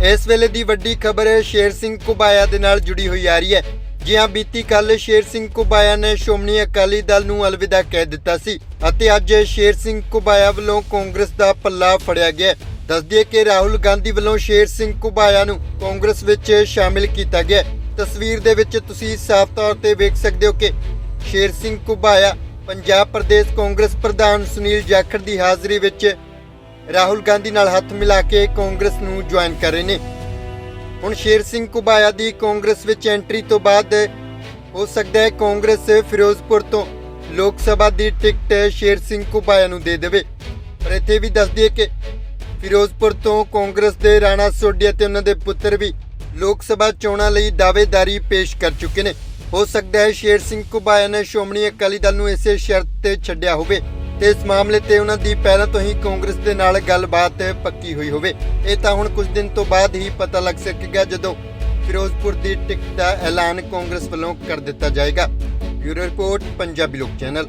ਇਸ ਵੇਲੇ ਦੀ ਵੱਡੀ ਖਬਰ ਸ਼ੇਰ ਸਿੰਘ ਕੁਬਾਇਆ ਦੇ ਨਾਲ ਜੁੜੀ ਹੋਈ ਆ ਰਹੀ ਹੈ ਜੀ ਬੀਤੀ ਕੱਲ ਸ਼ੇਰ ਸਿੰਘ ਕੁਬਾਇਆ ਨੇ ਸ਼੍ਰੋਮਣੀ ਅਕਾਲੀ ਦਲ ਨੂੰ ਅਲਵਿਦਾ ਕਹਿ ਦਿੱਤਾ ਸੀ ਅਤੇ ਅੱਜ ਸ਼ੇਰ ਸਿੰਘ ਕੁਬਾਇਆ ਵੱਲੋਂ ਕਾਂਗਰਸ ਦਾ ਪੱਲਾ ਫੜਿਆ ਗਿਆ ਹੈ। ਕਿ ਰਾਹੁਲ ਗਾਂਧੀ ਵੱਲੋਂ ਸ਼ੇਰ ਸਿੰਘ ਕੁਬਾਇਆ ਨੂੰ ਕਾਂਗਰਸ ਵਿੱਚ ਸ਼ਾਮਿਲ ਕੀਤਾ ਗਿਆ ਤਸਵੀਰ ਦੇ ਵਿੱਚ ਤੁਸੀਂ ਸਾਫ਼ ਤੌਰ ਤੇ ਵੇਖ ਸਕਦੇ ਹੋ ਕਿ ਸ਼ੇਰ ਸਿੰਘ ਕੁਬਾਇਆ ਪੰਜਾਬ ਪ੍ਰਦੇਸ਼ ਕਾਂਗਰਸ ਪ੍ਰਧਾਨ ਸੁਨੀਲ ਜਾਖੜ ਦੀ ਹਾਜ਼ਰੀ ਵਿੱਚ ਰਾਹੁਲ ਗਾਂਧੀ ਨਾਲ ਹੱਥ ਮਿਲਾ ਕੇ ਕਾਂਗਰਸ ਨੂੰ ਜੁਆਇਨ ਕਰ ਰਹੇ ਨੇ। ਹੁਣ ਸ਼ੇਰ ਸਿੰਘ ਕੁਬਾਇਆ ਦੀ ਕਾਂਗਰਸ ਵਿੱਚ ਐਂਟਰੀ ਤੋਂ ਬਾਅਦ ਹੋ ਸਕਦਾ ਹੈ ਕਾਂਗਰਸ ਫਿਰੋਜ਼ਪੁਰ ਤੋਂ ਲੋਕ ਸਭਾ ਦੀ ਟਿਕਟ ਸ਼ੇਰ ਸਿੰਘ ਕੁਬਾਇਆ ਨੂੰ ਦੇ ਦੇਵੇ। ਪਰ ਇੱਥੇ ਵੀ ਦੱਸ ਦਈਏ ਕਿ ਫਿਰੋਜ਼ਪੁਰ ਤੋਂ ਕਾਂਗਰਸ ਦੇ ਰਾਣਾ ਸੋਢੀ ਅਤੇ ਉਹਨਾਂ ਦੇ ਪੁੱਤਰ ਵੀ ਲੋਕ ਸਭਾ ਚੋਣਾਂ ਲਈ ਦਾਅਵੇਦਾਰੀ ਪੇਸ਼ ਕਰ ਚੁੱਕੇ ਨੇ। ਹੋ ਸਕਦਾ ਹੈ ਸ਼ੇਰ ਸਿੰਘ ਕੁਬਾਇਆ ਨੇ ਸ਼੍ਰੋਮਣੀ ਅਕਾਲੀ ਦਲ ਨੂੰ ਇਸੇ ਸ਼ਰਤ ਤੇ ਛੱਡਿਆ ਹੋਵੇ। ਤੇ ਇਸ ਮਾਮਲੇ ਤੇ ਉਹਨਾਂ ਦੀ ਪਹਿਲਾਂ ਤੋਂ ਹੀ ਕਾਂਗਰਸ ਦੇ ਨਾਲ ਗੱਲਬਾਤ ਪੱਕੀ ਹੋਈ ਹੋਵੇ। ਇਹ ਤਾਂ ਹੁਣ ਕੁਝ ਦਿਨ ਤੋਂ ਬਾਅਦ ਹੀ ਪਤਾ ਲੱਗ ਸਕੇਗਾ ਜਦੋਂ ਫਿਰੋਜ਼ਪੁਰ ਦੀ ਟਿਕਟ ਦਾ ਐਲਾਨ ਕਾਂਗਰਸ ਵੱਲੋਂ ਕਰ ਦਿੱਤਾ ਜਾਏਗਾ। ਬਿਊਰੋ ਰਿਪੋਰਟ, ਪੰਜਾਬੀ ਲੋਕ ਚੈਨਲ।